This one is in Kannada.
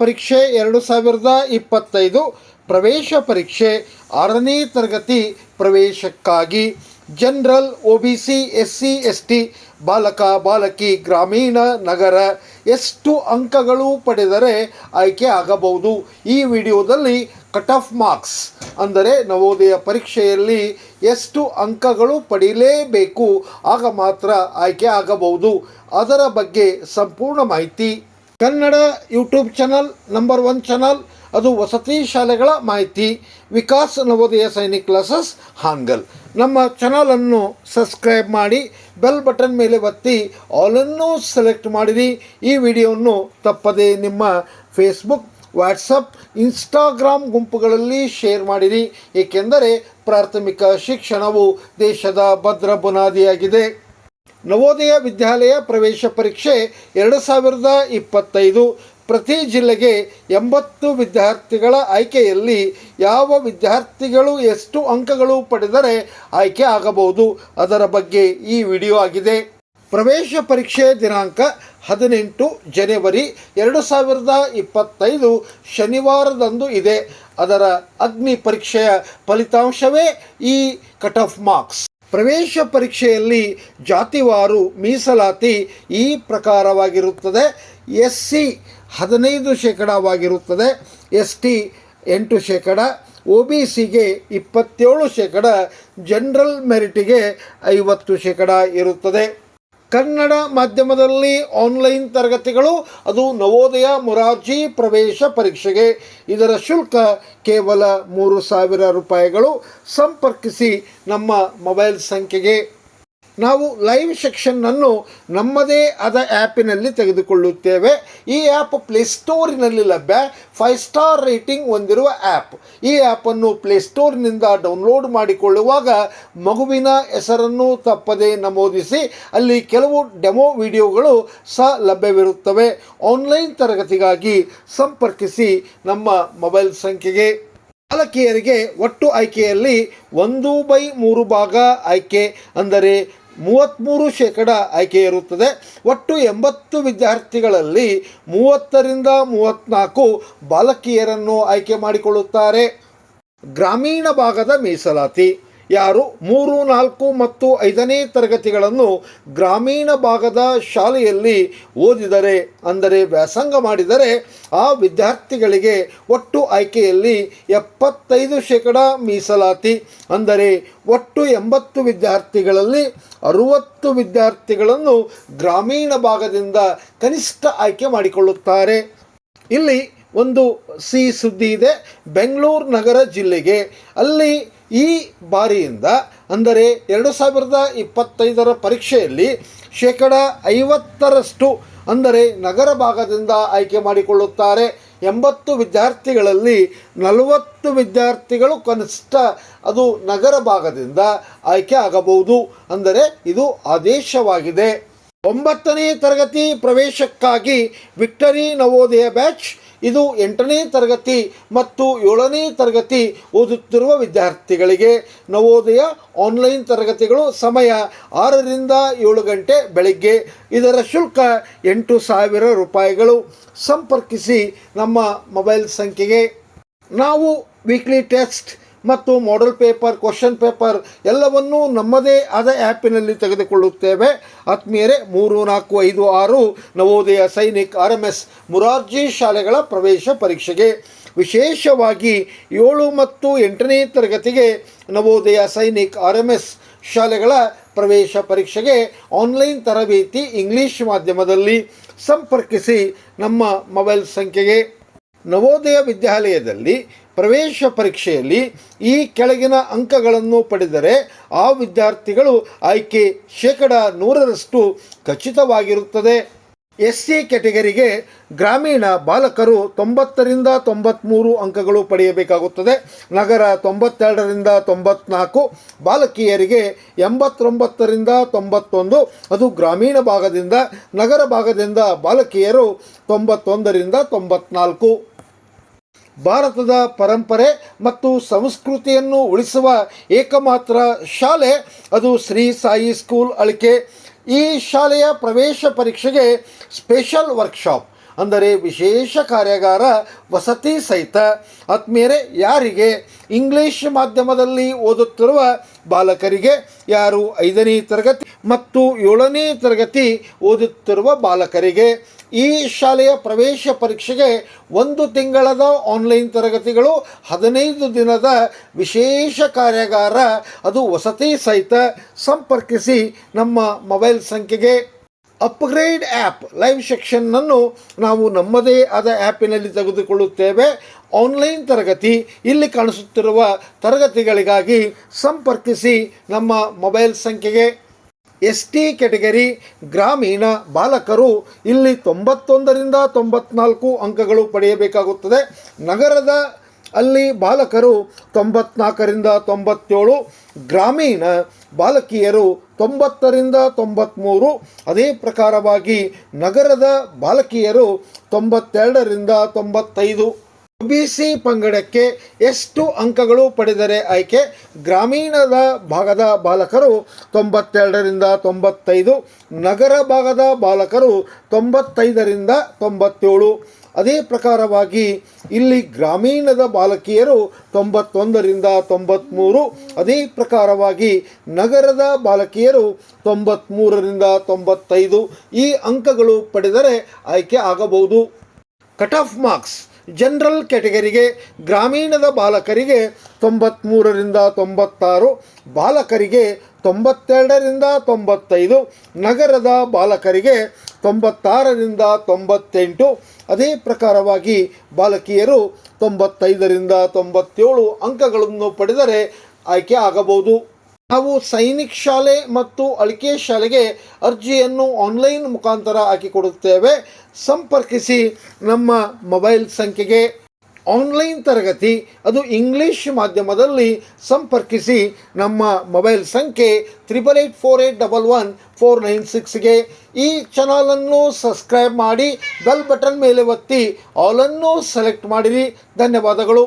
ಪರೀಕ್ಷೆ ಎರಡು ಸಾವಿರದ ಇಪ್ಪತ್ತೈದು. ಪ್ರವೇಶ ಪರೀಕ್ಷೆ ಆರನೇ ತರಗತಿ ಪ್ರವೇಶಕ್ಕಾಗಿ general, O B C S C S T ಬಾಲಕ, ಬಾಲಕಿ, ಗ್ರಾಮೀಣ, ನಗರ ಎಷ್ಟು ಅಂಕಗಳು ಪಡೆದರೆ ಆಯ್ಕೆ ಆಗಬಹುದು? ಈ ವಿಡಿಯೋದಲ್ಲಿ ಕಟ್ ಆಫ್ ಮಾರ್ಕ್ಸ್ ಅಂದರೆ ನವೋದಯ ಪರೀಕ್ಷೆಯಲ್ಲಿ ಎಷ್ಟು ಅಂಕಗಳು ಪಡೆಯಲೇಬೇಕು ಆಗ ಮಾತ್ರ ಆಯ್ಕೆ ಆಗಬಹುದು. ಅದರ ಬಗ್ಗೆ ಸಂಪೂರ್ಣ ಮಾಹಿತಿ Kannada YouTube channel, number one channel, ಅದು ವಸತಿ ಶಾಲೆಗಳ ಮಾಹಿತಿ, ವಿಕಾಸ್ ನವೋದಯ ಸೈನಿಕ್ ಕ್ಲಾಸಸ್, ಹಾಂಗಲ್. ನಮ್ಮ ಚಾನಲನ್ನು ಸಬ್ಸ್ಕ್ರೈಬ್ ಮಾಡಿ, ಬೆಲ್ ಬಟನ್ ಮೇಲೆ ಒತ್ತಿ, ಆಲನ್ನು ಸೆಲೆಕ್ಟ್ ಮಾಡಿರಿ. ಈ ವಿಡಿಯೋವನ್ನು ತಪ್ಪದೆ ನಿಮ್ಮ ಫೇಸ್ಬುಕ್, ವಾಟ್ಸಪ್, ಇನ್ಸ್ಟಾಗ್ರಾಮ್ ಗುಂಪುಗಳಲ್ಲಿ ಶೇರ್ ಮಾಡಿರಿ. ಏಕೆಂದರೆ ಪ್ರಾಥಮಿಕ ಶಿಕ್ಷಣವು ದೇಶದ ಭದ್ರ ಬುನಾದಿಯಾಗಿದೆ. ನವೋದಯ ವಿದ್ಯಾಲಯ ಪ್ರವೇಶ ಪರೀಕ್ಷೆ ಎರಡು ಸಾವಿರದ ಇಪ್ಪತ್ತೈದು. ಪ್ರತಿ ಜಿಲ್ಲೆಗೆ ಎಂಬತ್ತು ವಿದ್ಯಾರ್ಥಿಗಳ ಆಯ್ಕೆಯಲ್ಲಿ ಯಾವ ವಿದ್ಯಾರ್ಥಿಗಳು ಎಷ್ಟು ಅಂಕಗಳು ಪಡೆದರೆ ಆಯ್ಕೆ ಆಗಬಹುದು ಅದರ ಬಗ್ಗೆ ಈ ವಿಡಿಯೋ ಆಗಿದೆ. ಪ್ರವೇಶ ಪರೀಕ್ಷೆ ದಿನಾಂಕ ಹದಿನೆಂಟು ಜನವರಿ ಎರಡು ಸಾವಿರದ ಇಪ್ಪತ್ತೈದು ಶನಿವಾರದಂದು ಇದೆ. ಅದರ ಅಗ್ನಿ ಪರೀಕ್ಷೆಯ ಫಲಿತಾಂಶವೇ ಈ ಕಟ್ ಆಫ್ ಮಾರ್ಕ್ಸ್. ಪ್ರವೇಶ ಪರೀಕ್ಷೆಯಲ್ಲಿ ಜಾತಿವಾರು ಮೀಸಲಾತಿ ಈ ಪ್ರಕಾರವಾಗಿರುತ್ತದೆ. ಎಸ್ ಸಿ ಹದಿನೈದು ಶೇಕಡವಾಗಿರುತ್ತದೆ. ಎಸ್ ಟಿ ಎಂಟು ಶೇಕಡ. ಒ ಬಿ ಸಿಗೆ ಇಪ್ಪತ್ತೇಳು ಶೇಕಡ. ಜನರಲ್ ಮೆರಿಟಿಗೆ ಐವತ್ತು ಶೇಕಡ ಇರುತ್ತದೆ. ಕನ್ನಡ ಮಾಧ್ಯಮದಲ್ಲಿ ಆನ್ಲೈನ್ ತರಗತಿಗಳು, ಅದು ನವೋದಯ ಮೊರಾರ್ಜಿ ಪ್ರವೇಶ ಪರೀಕ್ಷೆಗೆ. ಇದರ ಶುಲ್ಕ ಕೇವಲ ಮೂರು ಸಾವಿರ ರೂಪಾಯಿಗಳು. ಸಂಪರ್ಕಿಸಿ ನಮ್ಮ ಮೊಬೈಲ್ ಸಂಖ್ಯೆಗೆ ನಾವು ಲೈವ್ ಸೆಕ್ಷನ್ನನ್ನು ನಮ್ಮದೇ ಆದ ಆ್ಯಪಿನಲ್ಲಿ ತೆಗೆದುಕೊಳ್ಳುತ್ತೇವೆ. ಈ ಆ್ಯಪ್ ಪ್ಲೇಸ್ಟೋರಿನಲ್ಲಿ ಲಭ್ಯ. ಫೈವ್ ಸ್ಟಾರ್ ರೇಟಿಂಗ್ ಹೊಂದಿರುವ ಆ್ಯಪ್ ಈ ಆ್ಯಪನ್ನು ಪ್ಲೇಸ್ಟೋರ್ನಿಂದ ಡೌನ್ಲೋಡ್ ಮಾಡಿಕೊಳ್ಳುವಾಗ ಮಗುವಿನ ಹೆಸರನ್ನು ತಪ್ಪದೆ ನಮೂದಿಸಿ, ಅಲ್ಲಿ ಕೆಲವು ಡೆಮೋ ವಿಡಿಯೋಗಳು ಸಹ ಲಭ್ಯವಿರುತ್ತವೆ. ಆನ್ಲೈನ್ ತರಗತಿಗಾಗಿ ಸಂಪರ್ಕಿಸಿ ನಮ್ಮ ಮೊಬೈಲ್ ಸಂಖ್ಯೆಗೆ. ಬಾಲಕಿಯರಿಗೆ ಒಟ್ಟು ಆಯ್ಕೆಯಲ್ಲಿ ಒಂದು ಬೈ ಮೂರು ಭಾಗ ಆಯ್ಕೆ, ಅಂದರೆ ಮೂವತ್ತ್ಮೂರು ಶೇಕಡ ಆಯ್ಕೆ ಇರುತ್ತದೆ. ಒಟ್ಟು ಎಂಬತ್ತು ವಿದ್ಯಾರ್ಥಿಗಳಲ್ಲಿ ಮೂವತ್ತರಿಂದ ಮೂವತ್ತ್ನಾಲ್ಕು ಬಾಲಕಿಯರನ್ನು ಆಯ್ಕೆ ಮಾಡಿಕೊಳ್ಳುತ್ತಾರೆ. ಗ್ರಾಮೀಣ ಭಾಗದ ಮೀಸಲಾತಿ. ಯಾರು? ಮೂರು, ನಾಲ್ಕು ಮತ್ತು ಐದನೇ ತರಗತಿಗಳನ್ನು ಗ್ರಾಮೀಣ ಭಾಗದ ಶಾಲೆಯಲ್ಲಿ ಓದಿದರೆ, ಅಂದರೆ ವ್ಯಾಸಂಗ ಮಾಡಿದರೆ, ಆ ವಿದ್ಯಾರ್ಥಿಗಳಿಗೆ ಒಟ್ಟು ಆಯ್ಕೆಯಲ್ಲಿ ಎಪ್ಪತ್ತೈದು ಶೇಕಡ ಮೀಸಲಾತಿ. ಅಂದರೆ ಒಟ್ಟು ಎಂಬತ್ತು ವಿದ್ಯಾರ್ಥಿಗಳಲ್ಲಿ ಅರುವತ್ತು ವಿದ್ಯಾರ್ಥಿಗಳನ್ನು ಗ್ರಾಮೀಣ ಭಾಗದಿಂದ ಕನಿಷ್ಠ ಆಯ್ಕೆ ಮಾಡಿಕೊಳ್ಳುತ್ತಾರೆ. ಇಲ್ಲಿ ಒಂದು ಸಿ ಸುದ್ದಿ ಇದೆ. ಬೆಂಗಳೂರು ನಗರ ಜಿಲ್ಲೆಗೆ. ಅಲ್ಲಿ ಈ ಬಾರಿಯಿಂದ ಅಂದರೆ ಎರಡು ಸಾವಿರದ ಇಪ್ಪತ್ತೈದರ ಪರೀಕ್ಷೆಯಲ್ಲಿ ಶೇಕಡ ಐವತ್ತರಷ್ಟು ಅಂದರೆ ನಗರ ಭಾಗದಿಂದ ಆಯ್ಕೆ ಮಾಡಿಕೊಳ್ಳುತ್ತಾರೆ. ಎಂಬತ್ತು ವಿದ್ಯಾರ್ಥಿಗಳಲ್ಲಿ ನಲವತ್ತು ವಿದ್ಯಾರ್ಥಿಗಳು ಕನಿಷ್ಠ ಅದು ನಗರ ಭಾಗದಿಂದ ಆಯ್ಕೆ ಆಗಬಹುದು. ಅಂದರೆ ಇದು ಆದೇಶವಾಗಿದೆ. ಒಂಬತ್ತನೇ ತರಗತಿ ಪ್ರವೇಶಕ್ಕಾಗಿ ವಿಕ್ಟರಿ ನವೋದಯ ಬ್ಯಾಚ್ ಇದು ಎಂಟನೇ ತರಗತಿ ಮತ್ತು ಏಳನೇ ತರಗತಿ ಓದುತ್ತಿರುವ ವಿದ್ಯಾರ್ಥಿಗಳಿಗೆ ನವೋದಯ ಆನ್ಲೈನ್ ತರಗತಿಗಳು ಸಮಯ ಆರರಿಂದ ಏಳು ಗಂಟೆ ಬೆಳಗ್ಗೆ. ಇದರ ಶುಲ್ಕ ಎಂಟು ಸಾವಿರ ರೂಪಾಯಿಗಳು. ಸಂಪರ್ಕಿಸಿ ನಮ್ಮ ಮೊಬೈಲ್ ಸಂಖ್ಯೆಗೆ ನಾವು ವೀಕ್ಲಿ ಟೆಸ್ಟ್ ಮತ್ತು ಮಾಡೆಲ್ ಪೇಪರ್ ಕ್ವಶನ್ ಪೇಪರ್ ಎಲ್ಲವನ್ನೂ ನಮ್ಮದೇ ಆದ ಆ್ಯಪಿನಲ್ಲಿ ತೆಗೆದುಕೊಳ್ಳುತ್ತೇವೆ. ಆತ್ಮೀಯರೇ, ಮೂರು, ನಾಲ್ಕು, ಐದು, ಆರು Navodaya Sainik R M S Morarji ಶಾಲೆಗಳ ಪ್ರವೇಶ ಪರೀಕ್ಷೆಗೆ ವಿಶೇಷವಾಗಿ ಏಳು ಮತ್ತು ಎಂಟನೇ ತರಗತಿಗೆ Navodaya Sainik R M S ಶಾಲೆಗಳ ಪ್ರವೇಶ ಪರೀಕ್ಷೆಗೆ ಆನ್ಲೈನ್ ತರಬೇತಿ ಇಂಗ್ಲೀಷ್ ಮಾಧ್ಯಮದಲ್ಲಿ ಸಂಪರ್ಕಿಸಿ ನಮ್ಮ ಮೊಬೈಲ್ ಸಂಖ್ಯೆಗೆ ನವೋದಯ ವಿದ್ಯಾಲಯದಲ್ಲಿ ಪ್ರವೇಶ ಪರೀಕ್ಷೆಯಲ್ಲಿ ಈ ಕೆಳಗಿನ ಅಂಕಗಳನ್ನು ಪಡೆದರೆ ಆ ವಿದ್ಯಾರ್ಥಿಗಳು ಆಯ್ಕೆ ಶೇಕಡ ನೂರರಷ್ಟು ಖಚಿತವಾಗಿರುತ್ತದೆ. ಎಸ್ ಸಿ ಕ್ಯಾಟಗರಿಗೆ ಗ್ರಾಮೀಣ ಬಾಲಕರು ತೊಂಬತ್ತರಿಂದ ತೊಂಬತ್ತ್ಮೂರು ಅಂಕಗಳು ಪಡೆಯಬೇಕಾಗುತ್ತದೆ. ನಗರ ತೊಂಬತ್ತೆರಡರಿಂದ ತೊಂಬತ್ನಾಲ್ಕು, ಬಾಲಕಿಯರಿಗೆ ಎಂಬತ್ತೊಂಬತ್ತರಿಂದ ತೊಂಬತ್ತೊಂದು, ಅದು ಗ್ರಾಮೀಣ ಭಾಗದಿಂದ ನಗರ ಭಾಗದಿಂದ ಬಾಲಕಿಯರು ತೊಂಬತ್ತೊಂದರಿಂದ ತೊಂಬತ್ನಾಲ್ಕು. ಭಾರತದ ಪರಂಪರೆ ಮತ್ತು ಸಂಸ್ಕೃತಿಯನ್ನು ಉಳಿಸುವ ಏಕಮಾತ್ರ ಶಾಲೆ, ಅದು ಶ್ರೀ ಸಾಯಿ ಸ್ಕೂಲ್ ಅಳಿಕೆ. ಈ ಶಾಲೆಯ ಪ್ರವೇಶ ಪರೀಕ್ಷೆಗೆ ಸ್ಪೆಷಲ್ ವರ್ಕ್ಶಾಪ್, ಅಂದರೆ ವಿಶೇಷ ಕಾರ್ಯಾಗಾರ ವಸತಿ ಸಹಿತ. ಆತ್ಮೀಯರೇ, ಯಾರಿಗೆ ಇಂಗ್ಲಿಷ್ ಮಾಧ್ಯಮದಲ್ಲಿ ಓದುತ್ತಿರುವ ಬಾಲಕರಿಗೆ ಯಾರು ಐದನೇ ತರಗತಿ ಮತ್ತು ಏಳನೇ ತರಗತಿ ಓದುತ್ತಿರುವ ಬಾಲಕರಿಗೆ ಈ ಶಾಲೆಯ ಪ್ರವೇಶ ಪರೀಕ್ಷೆಗೆ ಒಂದು ತಿಂಗಳದ ಆನ್ಲೈನ್ ತರಗತಿಗಳು, ಹದಿನೈದು ದಿನದ ವಿಶೇಷ ಕಾರ್ಯಾಗಾರ, ಅದು ವಸತಿ ಸಹಿತ ಸಂಪರ್ಕಿಸಿ ನಮ್ಮ ಮೊಬೈಲ್ ಸಂಖ್ಯೆಗೆ ಅಪ್ಗ್ರೇಡ್ ಆ್ಯಪ್ ಲೈವ್ ಸೆಕ್ಷನ್ನನ್ನು ನಾವು ನಮ್ಮದೇ ಆದ ಆ್ಯಪಿನಲ್ಲಿ ತೆಗೆದುಕೊಳ್ಳುತ್ತೇವೆ. ಆನ್ಲೈನ್ ತರಗತಿ ಇಲ್ಲಿ ಕಾಣಿಸುತ್ತಿರುವ ತರಗತಿಗಳಿಗಾಗಿ ಸಂಪರ್ಕಿಸಿ ನಮ್ಮ ಮೊಬೈಲ್ ಸಂಖ್ಯೆಗೆ ಎಸ್ ಟಿ ಕೆಟಗರಿ ಗ್ರಾಮೀಣ ಬಾಲಕರು ಇಲ್ಲಿ ತೊಂಬತ್ತೊಂದರಿಂದ ತೊಂಬತ್ನಾಲ್ಕು ಅಂಕಗಳು ಪಡೆಯಬೇಕಾಗುತ್ತದೆ. ನಗರದ ಅಲ್ಲಿ ಬಾಲಕರು ತೊಂಬತ್ನಾಲ್ಕರಿಂದ ತೊಂಬತ್ತೇಳು, ಗ್ರಾಮೀಣ ಬಾಲಕಿಯರು ತೊಂಬತ್ತರಿಂದ ತೊಂಬತ್ತ್ಮೂರು ಅದೇ ಪ್ರಕಾರವಾಗಿ ನಗರದ ಬಾಲಕಿಯರು ತೊಂಬತ್ತೆರಡರಿಂದ ತೊಂಬತ್ತೈದು. ಬಿ ಸಿ ಪಂಗಡಕ್ಕೆ ಎಷ್ಟು ಅಂಕಗಳು ಪಡೆದರೆ ಆಯ್ಕೆ? ಗ್ರಾಮೀಣದ ಭಾಗದ ಬಾಲಕರು ತೊಂಬತ್ತೆರಡರಿಂದ ತೊಂಬತ್ತೈದು, ನಗರ ಭಾಗದ ಬಾಲಕರು ತೊಂಬತ್ತೈದರಿಂದ ತೊಂಬತ್ತೇಳು. ಅದೇ ಪ್ರಕಾರವಾಗಿ ಇಲ್ಲಿ ಗ್ರಾಮೀಣದ ಬಾಲಕಿಯರು ತೊಂಬತ್ತೊಂದರಿಂದ ತೊಂಬತ್ತ್ಮೂರು ಅದೇ ಪ್ರಕಾರವಾಗಿ ನಗರದ ಬಾಲಕಿಯರು ತೊಂಬತ್ತ್ಮೂರರಿಂದ ತೊಂಬತ್ತೈದು. ಈ ಅಂಕಗಳು ಪಡೆದರೆ ಆಯ್ಕೆ ಆಗಬಹುದು. Cut off marks. ಜನರಲ್ ಕ್ಯಾಟಗರಿಗೆ ಗ್ರಾಮೀಣದ ಬಾಲಕರಿಗೆ ತೊಂಬತ್ತ್ಮೂರರಿಂದ ತೊಂಬತ್ತಾರು, ಬಾಲಕರಿಗೆ ತೊಂಬತ್ತೆರಡರಿಂದ ತೊಂಬತ್ತೈದು, ನಗರದ ಬಾಲಕರಿಗೆ ತೊಂಬತ್ತಾರರಿಂದ ತೊಂಬತ್ತೆಂಟು. ಅದೇ ಪ್ರಕಾರವಾಗಿ ಬಾಲಕಿಯರು ತೊಂಬತ್ತೈದರಿಂದ ತೊಂಬತ್ತೇಳು ಅಂಕಗಳನ್ನು ಪಡೆದರೆ ಆಯ್ಕೆ ಆಗಬಹುದು. ನಾವು ಸೈನಿಕ್ ಶಾಲೆ ಮತ್ತು ಅಳಿಕೆ ಶಾಲೆಗೆ ಅರ್ಜಿಯನ್ನು ಆನ್ಲೈನ್ ಮುಖಾಂತರ ಹಾಕಿಕೊಡುತ್ತೇವೆ. ಸಂಪರ್ಕಿಸಿ ನಮ್ಮ ಮೊಬೈಲ್ ಸಂಖ್ಯೆಗೆ ಆನ್ಲೈನ್ ತರಗತಿ, ಅದು ಇಂಗ್ಲಿಷ್ ಮಾಧ್ಯಮದಲ್ಲಿ ಸಂಪರ್ಕಿಸಿ ನಮ್ಮ ಮೊಬೈಲ್ ಸಂಖ್ಯೆ triple eight four eight double one four nine ಸಿಕ್ಸ್ಗೆ ಈ ಚಾನಲನ್ನು ಸಬ್ಸ್ಕ್ರೈಬ್ ಮಾಡಿ ಬೆಲ್ ಬಟನ್ ಮೇಲೆ ಒತ್ತಿ ಆಲನ್ನು ಸೆಲೆಕ್ಟ್ ಮಾಡಿರಿ. ಧನ್ಯವಾದಗಳು.